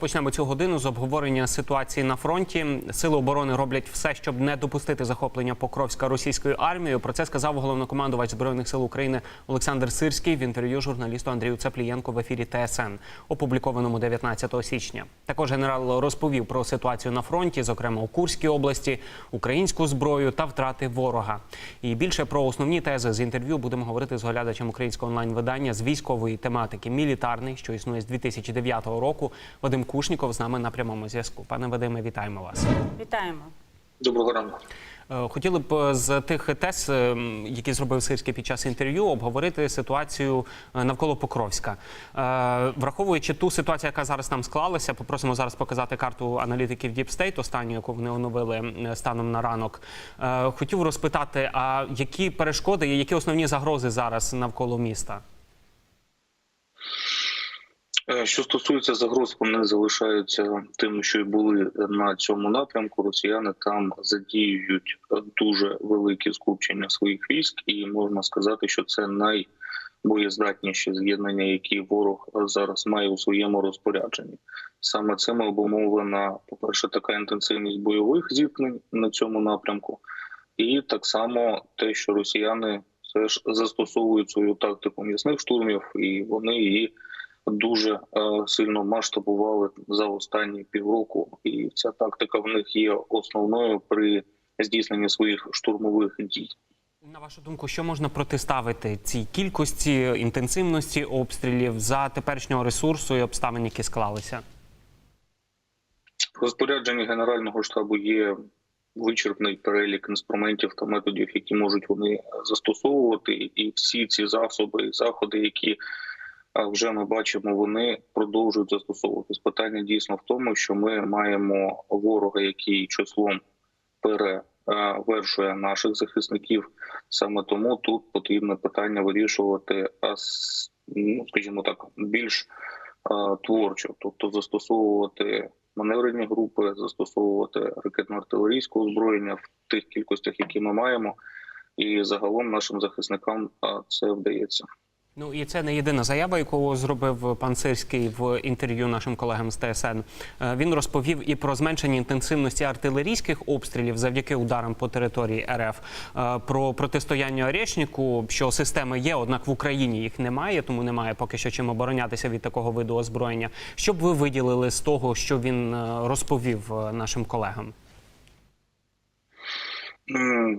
Почнемо цю годину з обговорення ситуації на фронті. Сили оборони роблять все, щоб не допустити захоплення Покровська російською армією. Про це сказав головнокомандувач збройних сил України Олександр Сирський в інтерв'ю журналісту Андрію Цеплієнко в ефірі ТСН, опублікованому 19 січня. Також генерал розповів про ситуацію на фронті, зокрема у Курській області, українську зброю та втрати ворога. І більше про основні тези з інтерв'ю будемо говорити з оглядачем українського онлайн-видання з військової тематики Мілітарний, що існує з 2009 року. Вадим Кушніков з нами на прямому зв'язку. Пане Вадиме, вітаємо вас. Вітаємо. Доброго ранку. Е, Хотіли б е, з тих тез, е, які зробив Сирський під час інтерв'ю, обговорити ситуацію е, навколо Покровська. Враховуючи ту ситуацію, яка зараз нам склалася, попросимо зараз показати карту аналітиків Deep State, останню, яку вони оновили станом на ранок. Хотів розпитати, а які перешкоди і які основні загрози зараз навколо міста? Е, Що стосується загроз, вони залишаються тим, що й були на цьому напрямку. Росіяни там задіюють дуже великі скупчення своїх військ, і можна сказати, що це найбоєздатніші з'єднання, які ворог зараз має у своєму розпорядженні. Саме цим обумовлена, по перше, така інтенсивність бойових зіткнень на цьому напрямку, і так само те, що росіяни все ж застосовують свою тактику м'ясних штурмів, і вони її дуже е, сильно масштабували за останні півроку, і ця тактика в них є основною при здійсненні своїх штурмових дій. На вашу думку, що можна протиставити цій кількості інтенсивності обстрілів за теперішнього ресурсу і обставин, які склалися? В розпорядженні Генерального штабу є вичерпний перелік інструментів та методів, які можуть вони застосовувати, і всі ці засоби і заходи, які вже ми бачимо, вони продовжують застосовуватись. Питання дійсно в тому, що ми маємо ворога, який числом перевершує наших захисників. Саме тому тут потрібно питання вирішувати, ну, скажімо так, більш творчо, тобто застосовувати маневрені групи, застосовувати ракетно-артилерійське озброєння в тих кількостях, які ми маємо, і загалом нашим захисникам це вдається. Ну і це не єдина заява, яку зробив пан Сирський в інтерв'ю нашим колегам з ТСН. Е, Він розповів і про зменшення інтенсивності артилерійських обстрілів завдяки ударам по території РФ, е, про протистояння Орешнику, що системи є, однак в Україні їх немає, тому немає поки що чим оборонятися від такого виду озброєння. Що б ви виділили з того, що він е, розповів нашим колегам?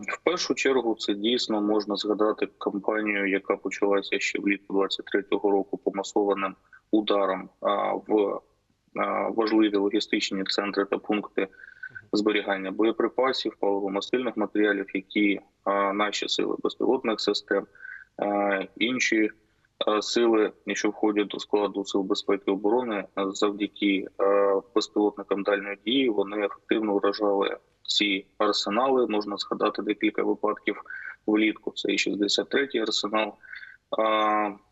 В першу чергу це дійсно можна згадати кампанію, яка почалася ще влітку 23-го року по масованим ударам в важливі логістичні центри та пункти зберігання боєприпасів, паливо-мастильних матеріалів, які наші сили безпілотних систем, інші сили, що входять до складу сил безпеки і оборони, завдяки безпілотникам дальньої дії, вони ефективно вражали ці арсенали. Можна згадати декілька випадків влітку. Це і 63-й арсенал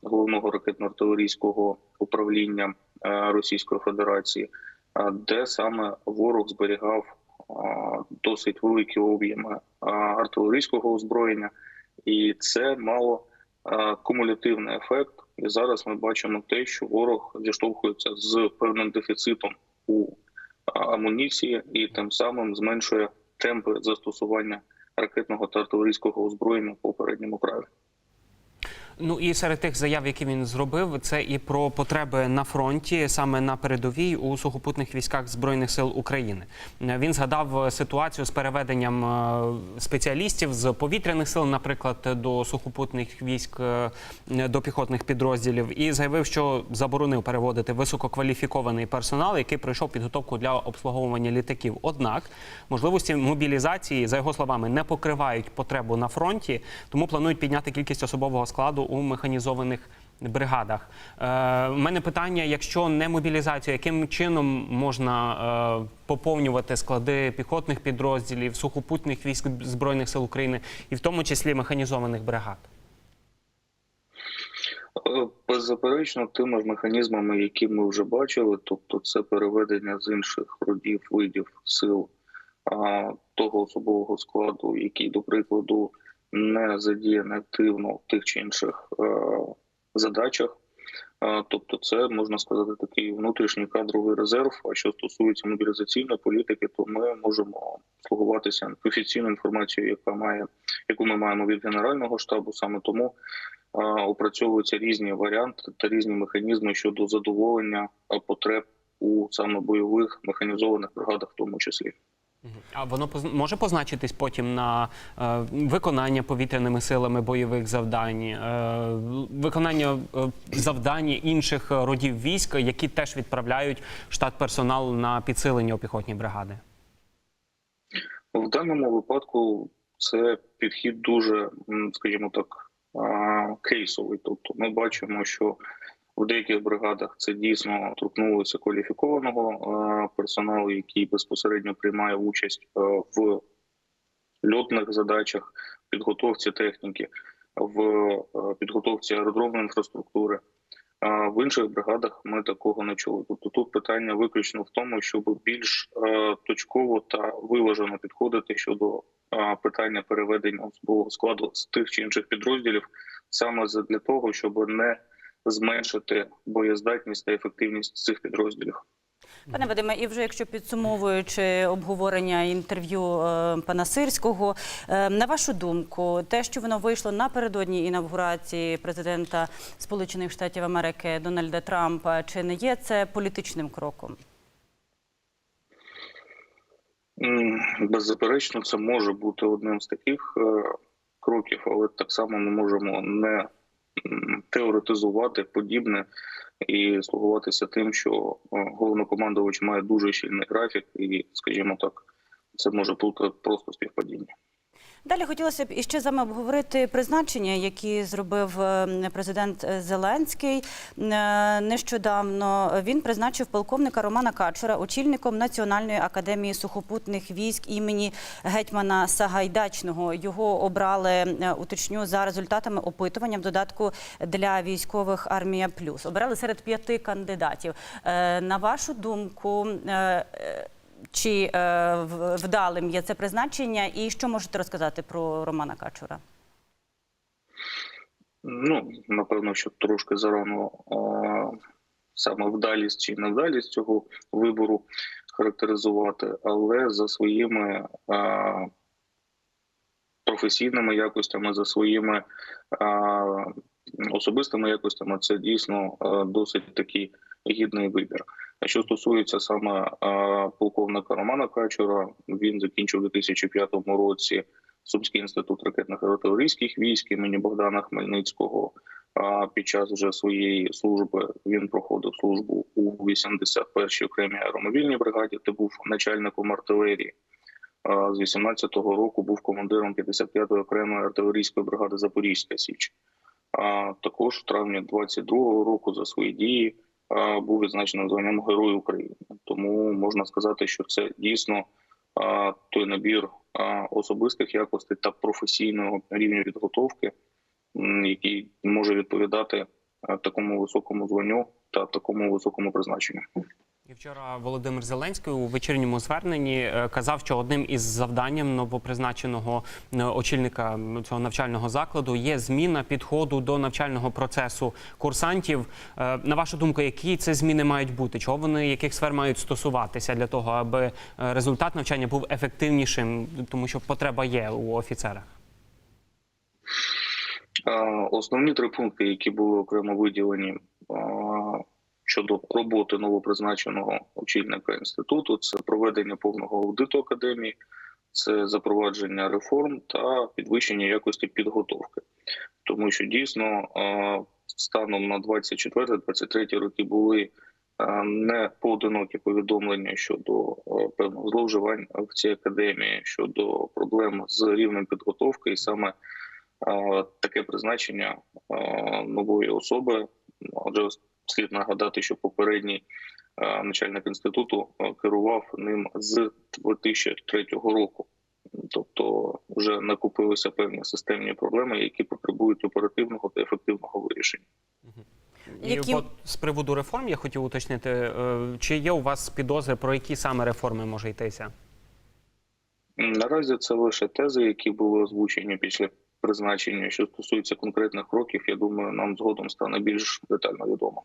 головного ракетно-артилерійського управління Російської Федерації, де саме ворог зберігав досить великі об'єми артилерійського озброєння, і це мало кумулятивний ефект. І зараз ми бачимо те, що ворог зіштовхується з певним дефіцитом у амуніції і тим самим зменшує темпи застосування ракетного та артилерійського озброєння в попередньому краю. Ну і серед тих заяв, які він зробив, це і про потреби на фронті, саме на передовій у сухопутних військах збройних сил України. Він згадав ситуацію з переведенням е, спеціалістів з повітряних сил, наприклад, до сухопутних військ е, до піхотних підрозділів, і заявив, що заборонив переводити висококваліфікований персонал, який пройшов підготовку для обслуговування літаків. Однак можливості мобілізації, за його словами, не покривають потребу на фронті, тому планують підняти кількість особового складу у механізованих бригадах. Е, У мене питання: якщо не мобілізацію, яким чином можна е, поповнювати склади піхотних підрозділів, сухопутних військ збройних сил України, і в тому числі механізованих бригад? Е, Беззаперечно, тими ж механізмами, які ми вже бачили, тобто це переведення з інших родів видів сил а, того особового складу, який, до прикладу, не задіяний активно в тих чи інших е, задачах, Е, Тобто, це можна сказати такий внутрішній кадровий резерв. А що стосується мобілізаційної політики, то ми можемо слугуватися офіційною інформацією, яка має яку ми маємо від генерального штабу. Саме тому е, опрацьовуються різні варіанти та різні механізми щодо задоволення потреб у саме бойових механізованих бригадах, в тому числі. А воно може позначитись потім на е, виконання повітряними силами бойових завдань, е, виконання е, завдань інших родів військ, які теж відправляють штат персоналу на підсилення у піхотні бригади. В даному випадку це підхід дуже, скажімо так, кейсовий. Тобто, ми бачимо, що в деяких бригадах це дійсно торкнулося кваліфікованого персоналу, який безпосередньо приймає участь в льотних задачах, підготовці техніки, в підготовці аеродромної інфраструктури. В інших бригадах ми такого не чули. Тобто тут питання виключно в тому, щоб більш е, точково та виважено підходити щодо е, питання переведення особового складу з тих чи інших підрозділів, саме для того, щоб не зменшити боєздатність та ефективність цих підрозділів. Пане Вадиме, і вже якщо підсумовуючи обговорення інтерв'ю е, пана Сирського, е, на вашу думку, те, що воно вийшло напередодні інавгурації президента Сполучених Штатів Америки Дональда Трампа, чи не є це політичним кроком? Беззаперечно, це може бути одним з таких е, кроків, але так само ми можемо не теоретизувати подібне і слугуватися тим, що головнокомандувач має дуже щільний графік, і, скажімо так, це може бути просто співпадіння. Далі хотілося б іще з вами обговорити призначення, які зробив е, президент Зеленський. Е, Нещодавно він призначив полковника Романа Качура очільником Національної академії сухопутних військ імені гетьмана Сагайдачного. Його обрали, е, уточню, за результатами опитування в додатку для військових армія плюс. Обирали серед п'яти кандидатів. Е, На вашу думку. Чи е, вдалим є це призначення, і що можете розказати про Романа Качура? Ну, напевно, що трошки зарано саме вдалість чи невдалість цього вибору характеризувати, але за своїми професійними якостями, за своїми особистими якостями, це дійсно досить такий гідний вибір. Що стосується саме е, полковника Романа Качура, він закінчив у 2005 році Сумський інститут ракетних артилерійських військ імені Богдана Хмельницького. А під час вже своєї служби він проходив службу у 81-й окремій аеромобільній бригаді, де був начальником артилерії. З 18-го року був командиром 55-ї окремої артилерійської бригади Запорізька Січ. А також в травні 22-го року за свої дії був відзначений званням Герой України. Тому можна сказати, що це дійсно той набір особистих якостей та професійного рівня підготовки, який може відповідати такому високому званню та такому високому призначенню. І вчора Володимир Зеленський у вечірньому зверненні е, казав, що одним із завданням новопризначеного е, очільника цього навчального закладу є зміна підходу до навчального процесу курсантів. Е, На вашу думку, які це зміни мають бути? Чого вони яких сфер мають стосуватися для того, аби результат навчання був ефективнішим, тому що потреба є у офіцерах? Основні три пункти, які були окремо виділені щодо роботи новопризначеного очільника інституту, це проведення повного аудиту академії, це запровадження реформ та підвищення якості підготовки. Тому що дійсно станом на 24-23 роки були не поодинокі повідомлення щодо а, певних зловживань в цій академії, щодо проблем з рівнем підготовки, і саме Е, таке призначення е, нової особи. Адже слід нагадати, що попередній е, начальник інституту е, керував ним з 2003 року. Тобто вже накопилися певні системні проблеми, які потребують оперативного та ефективного вирішення. І Які- от з приводу реформ я хотів уточнити, е, чи є у вас підозри, про які саме реформи може йтися? Наразі це лише тези, які були озвучені після призначення. Що стосується конкретних кроків, я думаю, нам згодом стане більш детально відомо.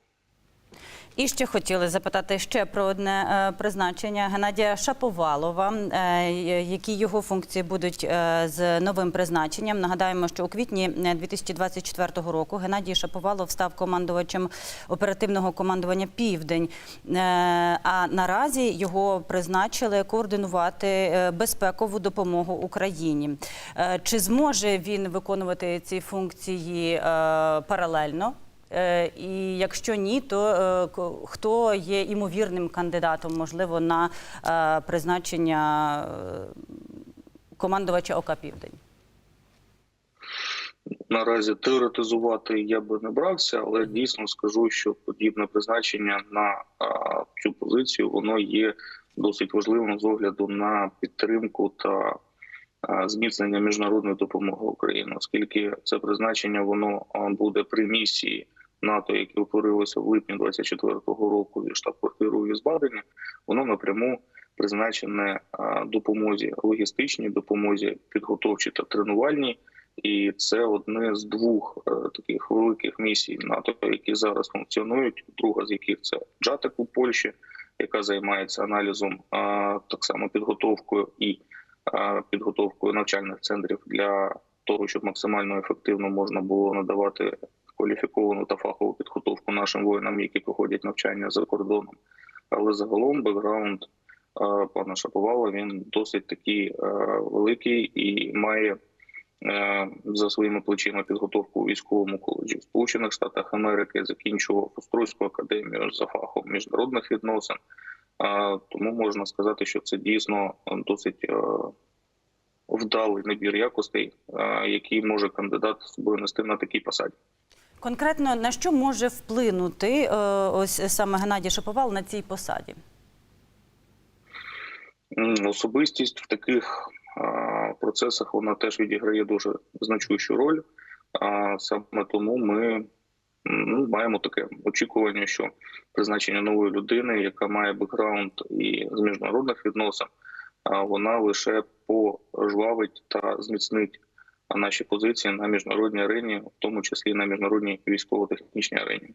І ще хотіли запитати ще про одне е, призначення Геннадія Шаповалова. Е, які його функції будуть е, з новим призначенням? Нагадаємо, що у квітні е, 2024 року Геннадій Шаповалов став командувачем оперативного командування Південь. А наразі його призначили координувати безпекову допомогу Україні. Чи зможе він виконувати ці функції паралельно? Е, І якщо ні, то е, хто є імовірним кандидатом, можливо, на е, призначення командувача ОК Південь? Наразі теоретизувати я би не брався, але дійсно скажу, що подібне призначення на а, цю позицію воно є досить важливим з огляду на підтримку та а, зміцнення міжнародної допомоги Україні, оскільки це призначення воно буде при місії НАТО, яке утворилося в липні 24-го року зі штаб-квартирою в Візбадені, воно напряму призначене допомозі логістичній, допомозі підготовчій та тренувальній. І це одне з двох е, таких великих місій НАТО, які зараз функціонують. Друга з яких це Джатек у Польщі, яка займається аналізом, так само підготовкою і підготовкою навчальних центрів для того, щоб максимально ефективно можна було надавати кваліфіковану та фахову підготовку нашим воїнам, які проходять навчання за кордоном. Але загалом бекграунд пана Шаповала він досить такий е, великий і має е, за своїми плечима підготовку у військовому коледжі в Сполучених Штатах Америки, закінчував Острозьку академію за фахом міжнародних відносин. Тому можна сказати, що це дійсно досить е, вдалий набір якостей, е, який може кандидат з собою нести на такій посаді. Конкретно на що може вплинути е, ось саме Геннадій Шаповал на цій посаді? Особистість в таких процесах вона теж відіграє дуже значущу роль. А саме тому ми ну, маємо таке очікування, що призначення нової людини, яка має бекграунд і з міжнародних відносин, вона лише пожвавить та зміцнить наші позиції на міжнародній арені, в тому числі на міжнародній військово-технічній арені.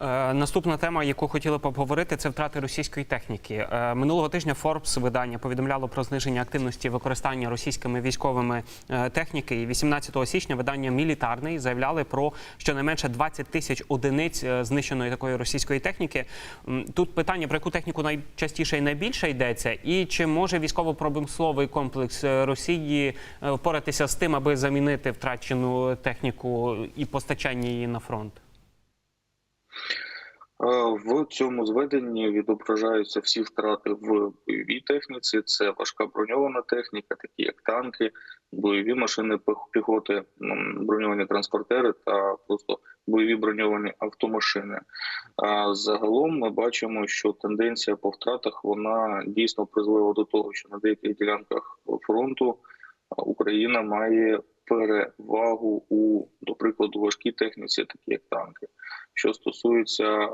Е, Наступна тема, яку хотіли б обговорити, це втрати російської техніки. Е, Минулого тижня Forbes видання повідомляло про зниження активності використання російськими військовими е, техніки. І 18 січня видання Мілітарний заявляли про щонайменше 20 тисяч одиниць знищеної такої російської техніки. Тут питання про яку техніку найчастіше і найбільше йдеться, і чи може військово-промисловий комплекс Росії впоратися з тим, аби замінити втрачену техніку і постачання її на фронт? Е, В цьому зведенні відображаються всі втрати в бойовій техніці. Це важка броньована техніка, такі як танки, бойові машини піхоти, броньовані транспортери та просто бойові броньовані автомашини. А загалом ми бачимо, що тенденція по втратах вона дійсно призвела до того, що на деяких ділянках фронту Україна має перевагу у, до прикладу, важкій техніці, такі як танки. Що стосується е,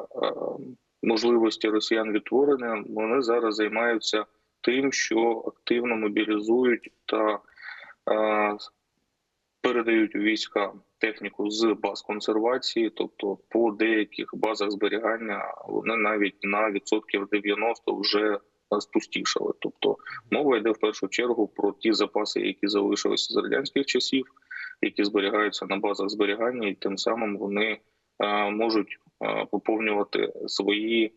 можливості росіян відтворення, вони зараз займаються тим, що активно мобілізують та е, передають війська техніку з баз консервації, тобто по деяких базах зберігання вони навіть на відсотків 90 вже спустішали. Тобто мова йде в першу чергу про ті запаси, які залишилися з радянських часів, які зберігаються на базах зберігання, і тим самим вони е, можуть е, поповнювати свої е,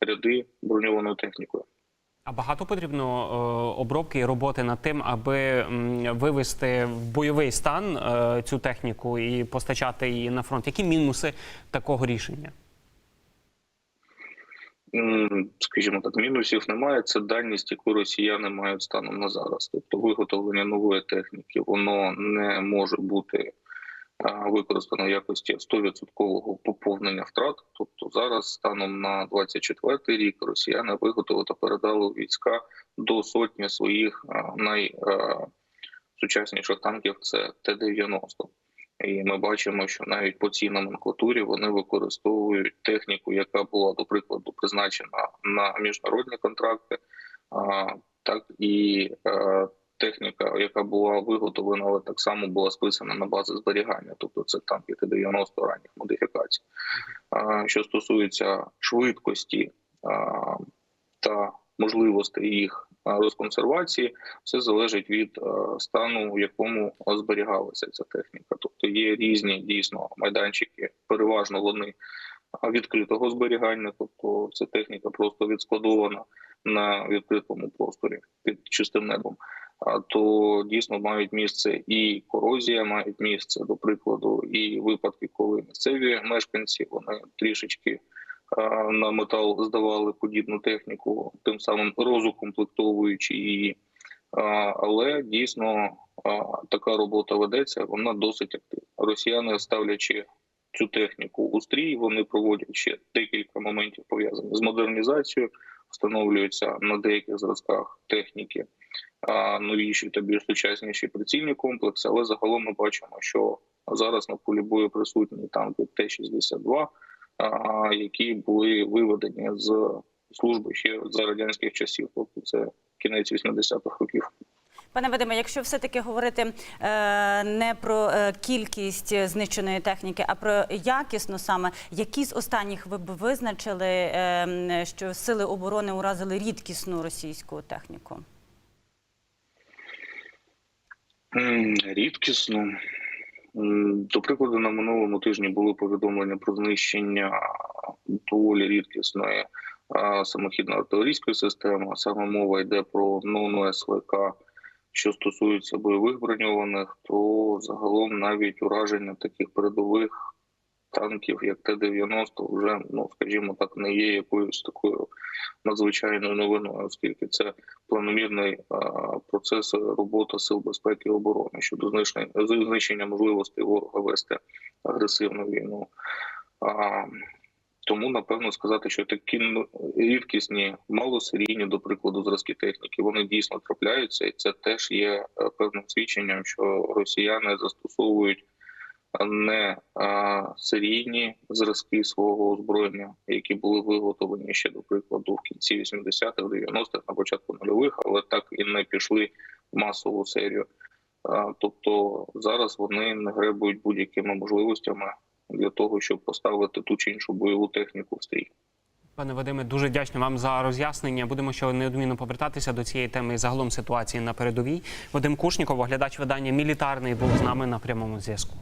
ряди броньованою технікою. А багато потрібно обробки і роботи над тим, аби вивести в бойовий стан цю техніку і постачати її на фронт. Які мінуси такого рішення? Скажімо так, мінусів немає. Це дальність, яку росіяни мають станом на зараз. Тобто виготовлення нової техніки, воно не може бути використано в якості 100% поповнення втрат. Тобто зараз, станом на 24 рік, росіяни виготовили та передали війська до сотні своїх найсучасніших танків. Це Т-90. І ми бачимо, що навіть по цій номенклатурі вони використовують техніку, яка була до прикладу призначена на міжнародні контракти, а, так і е, техніка, яка була виготовлена, але так само була списана на бази зберігання, тобто це танки Т-90 ранніх модифікацій. Що стосується швидкості та можливостей їх розконсервації, все залежить від стану, в якому зберігалася ця техніка. Тобто є різні дійсно майданчики, переважно вони відкритого зберігання, тобто це техніка просто відскладована на відкритому просторі під чистим небом. А то дійсно мають місце і корозія, мають місце, до прикладу, і випадки, коли місцеві мешканці вони трішечки на метал здавали подібну техніку, тим самим розукомплектовуючи її. Але дійсно така робота ведеться, вона досить активна. Росіяни, ставлячи цю техніку у стрій, вони проводять ще декілька моментів пов'язаних з модернізацією, встановлюються на деяких зразках техніки новіші та більш сучасніші прицільні комплекси. Але загалом ми бачимо, що зараз на полі бою присутні танки Т-62, а, які були виведені з служби ще за радянських часів, тобто це кінець 80-х років. Пане Вадиме, якщо все-таки говорити е, не про е, кількість знищеної техніки, а про якісну саме, які з останніх ви б визначили, е, що сили оборони уразили рідкісну російську техніку? М, До прикладу, на минулому тижні були повідомлення про знищення доволі рідкісної самохідної артилерійської системи. Саме мова йде про нону СВК. Що стосується бойових броньованих, то загалом навіть ураження таких передових танків, як Т-90, вже ну скажімо так, не є якоюсь такою надзвичайною новиною, оскільки це планомірний процес роботи сил безпеки і оборони щодо знищення знищення можливостей ворога вести агресивну війну. А, тому напевно сказати, що такі ну, рідкісні, малосерійні, до прикладу, зразки техніки, вони дійсно трапляються, і це теж є е, певним свідченням, що росіяни застосовують не серійні зразки свого озброєння, які були виготовлені ще до прикладу в кінці 80-х, 90-х, на початку нульових, але так і не пішли в масову серію. Тобто зараз вони не гребують будь-якими можливостями для того, щоб поставити ту чи іншу бойову техніку в стрій. Пане Вадиме, дуже вдячний вам за роз'яснення. Будемо ще неодмінно повертатися до цієї теми і загалом ситуації на передовій. Вадим Кушніков, оглядач видання Мілітарний, був з нами на прямому зв'язку.